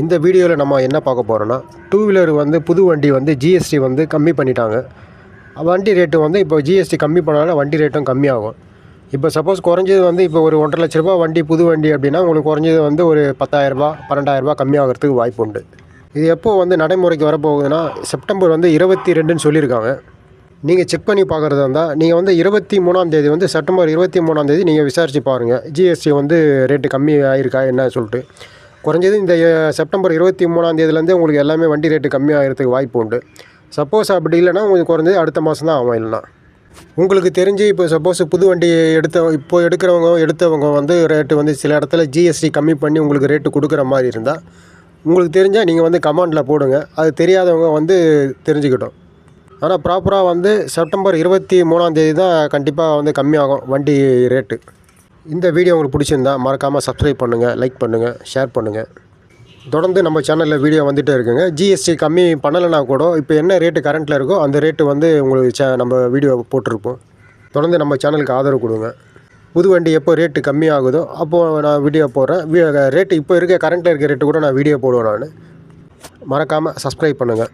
இந்த வீடியோவில் நம்ம என்ன பார்க்க போகிறோன்னா டூ வீலர் வந்து புது வண்டி வந்து ஜிஎஸ்டி வந்து கம்மி பண்ணிட்டாங்க. வண்டி ரேட்டு வந்து இப்போ ஜிஎஸ்டி கம்மி பண்ணாலும் வண்டி ரேட்டும் கம்மியாகும். இப்போ சப்போஸ் குறைஞ்சது வந்து இப்போ ஒரு ஒன்றரை லட்ச ரூபா வண்டி புது வண்டி அப்படின்னா உங்களுக்கு குறைஞ்சது வந்து ஒரு பத்தாயிரரூபா பன்னெண்டாயிரரூபா கம்மியாகிறதுக்கு வாய்ப்பு உண்டு. இது எப்போது வந்து நடைமுறைக்கு வரப்போகுதுன்னா செப்டம்பர் வந்து இருபத்தி ரெண்டுன்னு சொல்லியிருக்காங்க. நீங்கள் செக் பண்ணி பார்க்குறதா இருந்தால் நீங்கள் வந்து இருபத்தி மூணாம் தேதி வந்து செப்டம்பர் இருபத்தி மூணாம் தேதி நீங்கள் விசாரித்து பாருங்கள் ஜிஎஸ்டி வந்து ரேட்டு கம்மி ஆயிருக்கா என்ன சொல்லிட்டு. குறைஞ்சது இந்த செப்டம்பர் இருபத்தி மூணாம் தேதியிலேருந்து உங்களுக்கு எல்லாமே வண்டி ரேட்டு கம்மியாகிறதுக்கு வாய்ப்பு உண்டு. சப்போஸ் அப்படி இல்லைன்னா உங்களுக்கு குறைஞ்சது அடுத்த மாதம் தான் ஆகும் இல்லைனா உங்களுக்கு தெரிஞ்சு இப்போ சப்போஸ் புது வண்டி எடுத்த இப்போ எடுக்கிறவங்க எடுத்தவங்க வந்து ரேட்டு வந்து சில இடத்துல ஜிஎஸ்டி கம்மி பண்ணி உங்களுக்கு ரேட்டு கொடுக்குற மாதிரி இருந்தால் உங்களுக்கு தெரிஞ்சால் நீங்கள் வந்து கமாண்டில் போடுங்க. அது தெரியாதவங்க வந்து தெரிஞ்சுக்கிட்டோம். ஆனால் ப்ராப்பராக வந்து செப்டம்பர் இருபத்தி மூணாம் தேதி தான் கண்டிப்பாக வந்து கம்மியாகும் வண்டி ரேட்டு. இந்த வீடியோ உங்களுக்கு பிடிச்சிருந்தா மறக்காமல் சப்ஸ்கிரைப் பண்ணுங்கள் லைக் பண்ணுங்கள் ஷேர் பண்ணுங்கள் தொடர்ந்து நம்ம சேனலில் வீடியோ வந்துகிட்டே இருக்குங்க. ஜிஎஸ்டி கம்மி பண்ணலைனா கூட இப்போ என்ன ரேட்டு கரண்ட்டில் இருக்கோ அந்த ரேட்டு வந்து உங்களுக்கு சே நம்ம வீடியோ போட்டிருப்போம். தொடர்ந்து நம்ம சேனலுக்கு ஆதரவு கொடுங்க. புது வண்டி எப்போ ரேட்டு கம்மியாகுதோ அப்போது நான் வீடியோ போடுறேன். ரேட்டு இப்போ இருக்க கரண்ட்டில் இருக்க ரேட்டு கூட நான் வீடியோ போடுவேன் நான். மறக்காமல் சப்ஸ்கிரைப் பண்ணுங்கள்